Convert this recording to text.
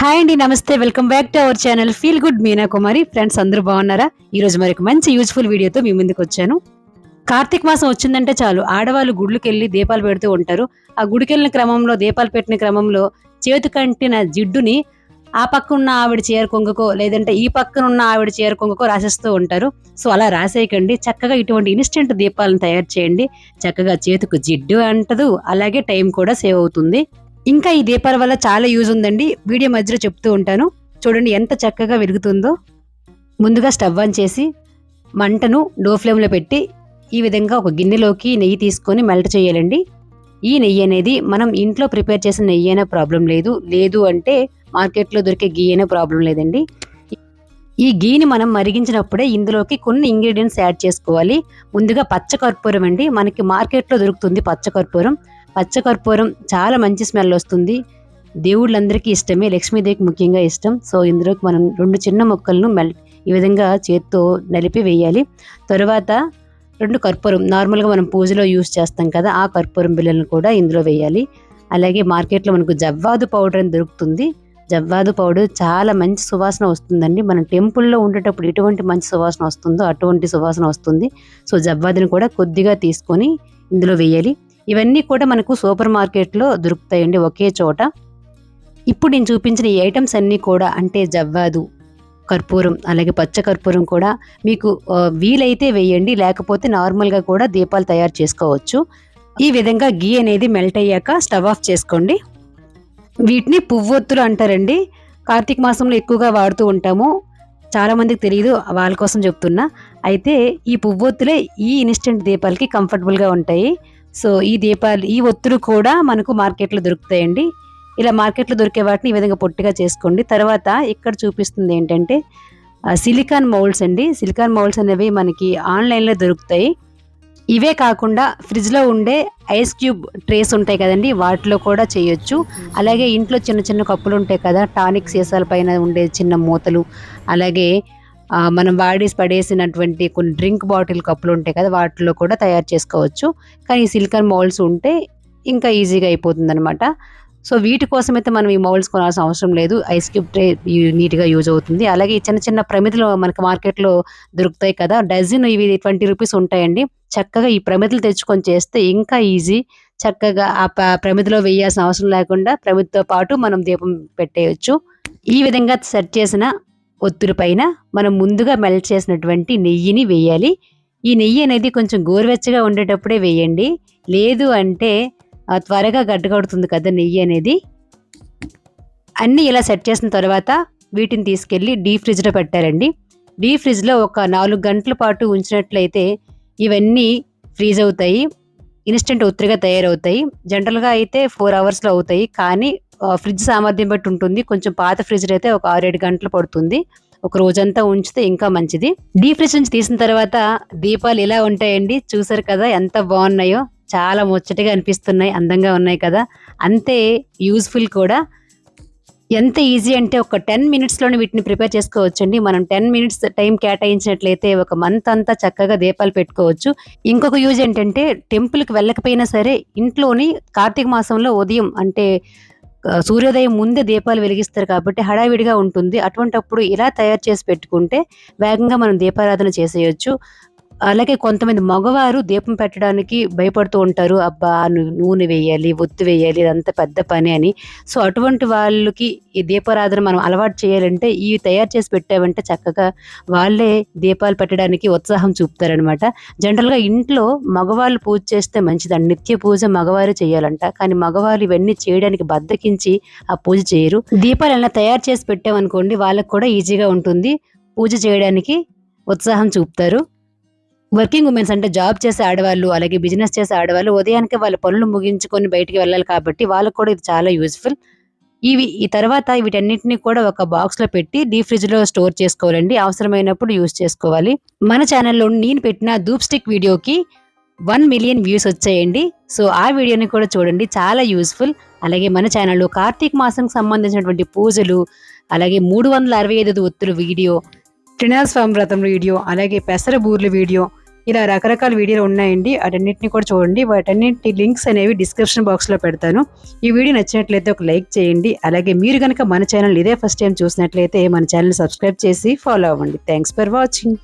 Hi అండి నమస్తే. Welcome back to our channel feel good Meena Kumari friends అందరూ బాగున్నారా? ఈరోజు మరి ఒక మంచి యూజ్ఫుల్ వీడియోతో మీ ముందుకు వచ్చాను. కార్తీక మాసం వచ్చిందంటే చాలు. ఆడవాళ్ళు గుడ్లకు వెళ్ళి దీపాలు పెడుతూ ఉంటారు. ఆ గుడికెళ్ళిన క్రమంలో దీపాలు పెట్టిన క్రమంలో చేతి కంటిన జిడ్డుని ఆ పక్క ఉన్న ఆవిడ చీర కొంగుకో లేదంటే ఈ పక్కన ఉన్న ఆవిడ చీర కొంగుకో రాసేస్తూ ఉంటారు. సో అలా రాసేయకండి. చక్కగా ఇటువంటి ఇన్స్టెంట్ దీపాలను తయారు చేయండి. చక్కగా చేతికి జిడ్డు అంటదు. అలాగే టైం కూడా సేవ్ అవుతుంది. ఇంకా ఈ దీపాల వల్ల చాలా యూజ్ ఉందండి. వీడియో మధ్యలో చెప్తూ ఉంటాను. చూడండి ఎంత చక్కగా వెలుగుతుందో ముందుగా స్టవ్ ఆన్ చేసి మంటను లో ఫ్లేమ్లో పెట్టి ఈ విధంగా ఒక గిన్నెలోకి నెయ్యి తీసుకొని మెల్ట్ చేయాలండి. ఈ నెయ్యి అనేది మనం ఇంట్లో ప్రిపేర్ చేసిన నెయ్యి అయినా ప్రాబ్లం లేదు. లేదు అంటే మార్కెట్లో దొరికే గీ అయినా ప్రాబ్లం లేదండి. ఈ గీని మనం మరిగించినప్పుడే ఇందులోకి కొన్ని ఇంగ్రీడియంట్స్ యాడ్ చేసుకోవాలి. ముందుగా పచ్చకర్పూరం అండి. మనకి మార్కెట్లో దొరుకుతుంది పచ్చ పచ్చకర్పూరం చాలా మంచి స్మెల్ వస్తుంది. దేవుళ్ళందరికీ ఇష్టమే లక్ష్మీదేవికి ముఖ్యంగా ఇష్టం. సో ఇందులోకి మనం రెండు చిన్న ముక్కలను మెల్ ఈ విధంగా చేత్తో నలిపి వేయాలి. తరువాత రెండు కర్పూరం నార్మల్గా మనం పూజలో యూస్ చేస్తాం కదా ఆ కర్పూరం బిళ్ళలను కూడా ఇందులో వేయాలి. అలాగే మార్కెట్లో మనకు జవ్వాదు పౌడర్ అని దొరుకుతుంది. జవ్వాదు పౌడర్ చాలా మంచి సువాసన వస్తుందండి. మనం టెంపుల్లో ఉండేటప్పుడు ఎటువంటి మంచి సువాసన వస్తుందో అటువంటి సువాసన వస్తుంది. సో జవ్వాదిని కూడా కొద్దిగా తీసుకొని ఇందులో వేయాలి. ఇవన్నీ కూడా మనకు సూపర్ మార్కెట్లో దొరుకుతాయండి ఒకే చోట. ఇప్పుడు నేను చూపించిన ఈ ఐటమ్స్ అన్నీ కూడా అంటే జవ్వాదు కర్పూరం అలాగే పచ్చ కర్పూరం కూడా మీకు వీలైతే వేయండి లేకపోతే నార్మల్గా కూడా దీపాలు తయారు చేసుకోవచ్చు. ఈ విధంగా గీ అనేది మెల్ట్ అయ్యాక స్టవ్ ఆఫ్ చేసుకోండి. వీటిని పువ్వొత్తులు అంటారండి. కార్తీక మాసంలో ఎక్కువగా వాడుతూ ఉంటాము. చాలామందికి తెలియదు వాళ్ళ కోసం చెప్తున్నా. అయితే ఈ పువ్వొత్తులే ఈ ఇన్స్టెంట్ దీపాలకి కంఫర్టబుల్గా ఉంటాయి. సో ఈ దీపాలు ఈ ఒత్తులు కూడా మనకు మార్కెట్లో దొరుకుతాయండి. ఇలా మార్కెట్లో దొరికే వాటిని ఈ విధంగా పొట్టిగా చేసుకోండి. తర్వాత ఇక్కడ చూపిస్తుంది ఏంటంటే సిలికాన్ మౌల్డ్స్ అండి. సిలికాన్ మౌల్డ్స్ అనేవి మనకి ఆన్లైన్లో దొరుకుతాయి. ఇవే కాకుండా ఫ్రిడ్జ్లో ఉండే ఐస్ క్యూబ్ ట్రేస్ ఉంటాయి కదండి వాటిలో కూడా చేయొచ్చు. అలాగే ఇంట్లో చిన్న చిన్న కప్పులు ఉంటాయి కదా టానిక్ సీసాల పైన ఉండే చిన్న మూతలు అలాగే మనం వాడేసి పడేసినటువంటి కొన్ని డ్రింక్ బాటిల్ కప్పులు ఉంటాయి కదా వాటిలో కూడా తయారు చేసుకోవచ్చు. కానీ ఈ సిలికాన్ మౌల్డ్స్ ఉంటే ఇంకా ఈజీగా అయిపోతుంది అనమాట సో వీటి కోసం అయితే మనం ఈ మౌల్డ్స్ కొనాల్సిన అవసరం లేదు. ఐస్ క్యూబ్ ట్రే నీట్గా యూజ్ అవుతుంది. అలాగే ఈ చిన్న చిన్న ప్రమిదలు మనకి మార్కెట్లో దొరుకుతాయి కదా డజన్ ఇవి ట్వంటీ రూపీస్ ఉంటాయండి. చక్కగా ఈ ప్రమిదలు తెచ్చుకొని చేస్తే ఇంకా ఈజీ. చక్కగా ఆ ప- ప్రమిదలో వేయాల్సిన అవసరం లేకుండా ప్రమిదతో పాటు మనం దీపం పెట్టేయచ్చు. ఈ విధంగా సెట్ చేసిన ఒత్తుల పైన మనం ముందుగా మెల్ట్ చేసినటువంటి నెయ్యిని వేయాలి. ఈ నెయ్యి అనేది కొంచెం గోరువెచ్చగా ఉండేటప్పుడే వేయండి. లేదు అంటే త్వరగా గడ్డగడుతుంది కదా నెయ్యి అనేది. అన్నీ ఇలా సెట్ చేసిన తర్వాత వీటిని తీసుకెళ్ళి డీ ఫ్రిడ్జ్లో పెట్టారండి డీ ఫ్రిడ్జ్లో ఒక నాలుగు గంటల పాటు ఉంచినట్లయితే ఇవన్నీ ఫ్రీజ్ అవుతాయి. ఇన్స్టెంట్ ఒత్తిడిగా తయారవుతాయి. జనరల్గా అయితే ఫోర్ అవర్స్లో అవుతాయి. కానీ ఫ్రిడ్జ్ సామర్థ్యం బట్టి ఉంటుంది. కొంచెం పాత ఫ్రిడ్జ్ అయితే ఒక ఆరేడు గంటలు పడుతుంది. ఒక రోజంతా ఉంచితే ఇంకా మంచిది. డీ ఫ్రిడ్జ్ నుంచి తీసిన తర్వాత దీపాలు ఇలా ఉంటాయండి. చూసారు కదా ఎంత బాగున్నాయో. చాలా ముచ్చటగా అనిపిస్తున్నాయి. అందంగా ఉన్నాయి కదా. అంతే యూజ్ఫుల్ కూడా. ఎంత ఈజీ అంటే ఒక టెన్ మినిట్స్లోనే వీటిని ప్రిపేర్ చేసుకోవచ్చండి. మనం టెన్ మినిట్స్ టైం కేటాయించినట్లయితే ఒక మంత్ అంతా చక్కగా దీపాలు పెట్టుకోవచ్చు. ఇంకొక యూజ్ ఏంటంటే టెంపుల్కి వెళ్ళకపోయినా సరే ఇంట్లోని కార్తీక మాసంలో ఉదయం అంటే సూర్యోదయం ముందే దీపాలు వెలిగిస్తారు కాబట్టి హడావిడిగా ఉంటుంది. అటువంటప్పుడు ఇలా తయారు చేసి పెట్టుకుంటే వేగంగా మనం దీపారాధన చేసేయచ్చు. అలాగే కొంతమంది మగవారు దీపం పెట్టడానికి భయపడుతూ ఉంటారు. అబ్బా నూనె వేయాలి ఒత్తి వేయాలి ఇదంతా పెద్ద పని అని. సో అటువంటి వాళ్ళకి ఈ దీపారాధన మనం అలవాటు చేయాలంటే ఇవి తయారు చేసి పెట్టామంటే చక్కగా వాళ్ళే దీపాలు పెట్టడానికి ఉత్సాహం చూపుతారనమాట. జనరల్గా ఇంట్లో మగవాళ్ళు పూజ చేస్తే మంచిదండి. నిత్య పూజ మగవారు చేయాలంట. కానీ మగవాళ్ళు ఇవన్నీ చేయడానికి బద్దకించి ఆ పూజ చేయరు. దీపాలు ఎలా తయారు చేసి పెట్టామనుకోండి వాళ్ళకి కూడా ఈజీగా ఉంటుంది. పూజ చేయడానికి ఉత్సాహం చూపుతారు. వర్కింగ్ ఉమెన్స్ అంటే జాబ్ చేసే ఆడవాళ్ళు అలాగే బిజినెస్ చేసే ఆడవాళ్ళు ఉదయానికి వాళ్ళ పనులు ముగించుకొని బయటికి వెళ్ళాలి కాబట్టి వాళ్ళకు కూడా ఇది చాలా యూజ్ఫుల్ ఇవి ఈ తర్వాత వీటన్నిటిని కూడా ఒక బాక్స్లో పెట్టి డీ ఫ్రిడ్జ్లో స్టోర్ చేసుకోవాలండి. అవసరమైనప్పుడు యూజ్ చేసుకోవాలి. మన ఛానల్లో నేను పెట్టిన ధూప్ స్టిక్ వీడియోకి వన్ మిలియన్ వ్యూస్ వచ్చాయండి. సో ఆ వీడియోని కూడా చూడండి. చాలా యూస్ఫుల్. అలాగే మన ఛానల్లో కార్తీక మాసంకి సంబంధించినటువంటి పూజలు అలాగే మూడు వందల అరవై ఐదు ఒత్తుల వీడియో త్రినాథ స్వామి వ్రతం వీడియో అలాగే పెసర బూర్ల వీడియో ఇలా రకరకాల వీడియోలు ఉన్నాయండి. వాటన్నిటిని కూడా చూడండి. వాటన్నిటి లింక్స్ అనేవి డిస్క్రిప్షన్ బాక్స్లో పెడతాను. ఈ వీడియో నచ్చినట్లయితే ఒక లైక్ చేయండి. అలాగే మీరు కనుక మన ఛానల్ ఇదే ఫస్ట్ టైం చూసినట్లయితే మన ఛానల్ సబ్స్క్రైబ్ చేసి ఫాలో అవ్వండి. Thanks for watching.